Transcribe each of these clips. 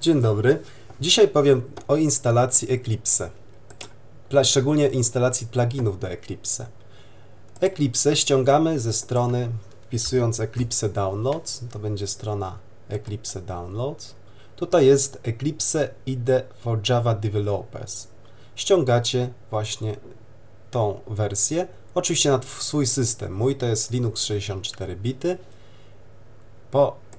Dzień dobry. Dzisiaj powiem o instalacji Eclipse, szczególnie instalacji pluginów do Eclipse. Eclipse ściągamy ze strony, wpisując Eclipse Downloads, to będzie strona Eclipse Downloads. Tutaj jest Eclipse IDE for Java Developers. Ściągacie właśnie tą wersję, oczywiście na swój system. Mój to jest Linux 64 bity. Po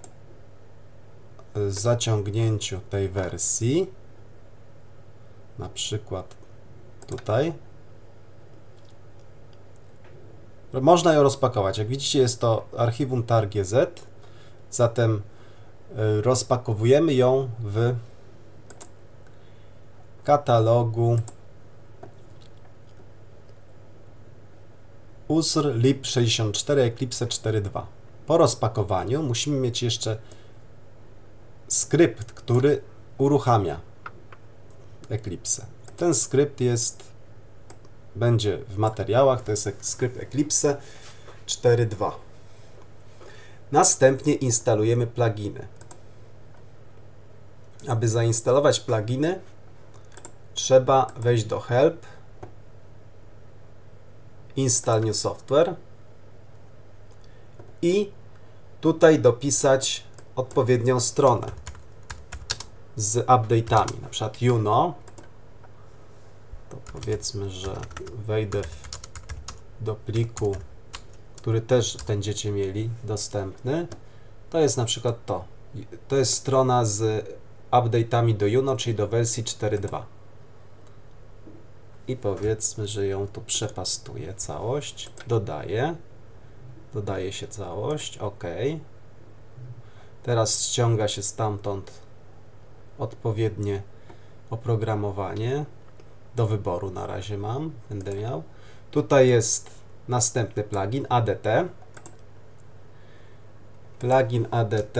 zaciągnięciu tej wersji, na przykład tutaj, można ją rozpakować. Jak widzicie, jest to archiwum tar.gz, zatem y, rozpakowujemy ją w katalogu USR lib64 Eclipse 4.2. Po rozpakowaniu musimy mieć jeszcze skrypt, który uruchamia Eclipse. Ten skrypt jest, będzie w materiałach, to jest skrypt Eclipse 4.2. Następnie instalujemy pluginy. Aby zainstalować pluginy, trzeba wejść do Help, Install New Software i tutaj dopisać odpowiednią stronę z update'ami, na przykład Juno, to powiedzmy, że wejdę w, do pliku, który też będziecie mieli dostępny, to jest na przykład to. To jest strona z update'ami do Juno, czyli do wersji 4.2. I powiedzmy, że ją tu przepastuję całość, dodaję, dodaje się całość, OK. Teraz ściąga się stamtąd odpowiednie oprogramowanie. Do wyboru na razie mam, będę miał. Tutaj jest następny plugin ADT. Plugin ADT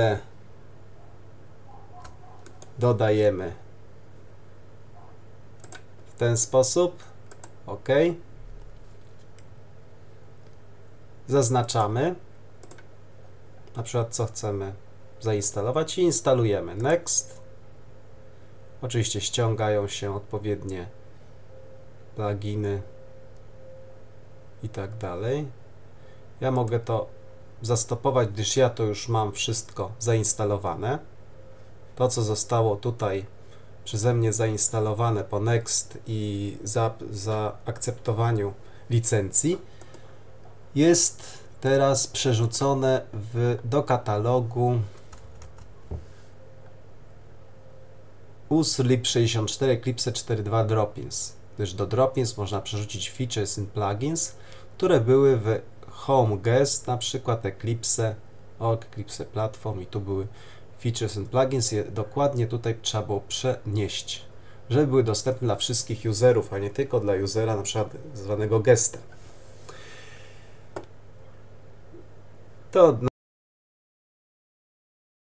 dodajemy w ten sposób. OK. Zaznaczamy na przykład co chcemy zainstalować i instalujemy. Next. Oczywiście ściągają się odpowiednie pluginy i tak dalej. Ja mogę to zastopować, gdyż ja to już mam wszystko zainstalowane. To, co zostało tutaj przeze mnie zainstalowane po Next i za, za akceptowaniu licencji, jest teraz przerzucone w, do katalogu USLib 64 Eclipse 4.2 Drop-ins, gdyż do Drop-ins można przerzucić features and plugins, które były w Home Guest, na przykład Eclipse, o Eclipse Platform i tu były features and plugins, je dokładnie tutaj trzeba było przenieść, żeby były dostępne dla wszystkich userów, a nie tylko dla usera na przykład zwanego gestem. To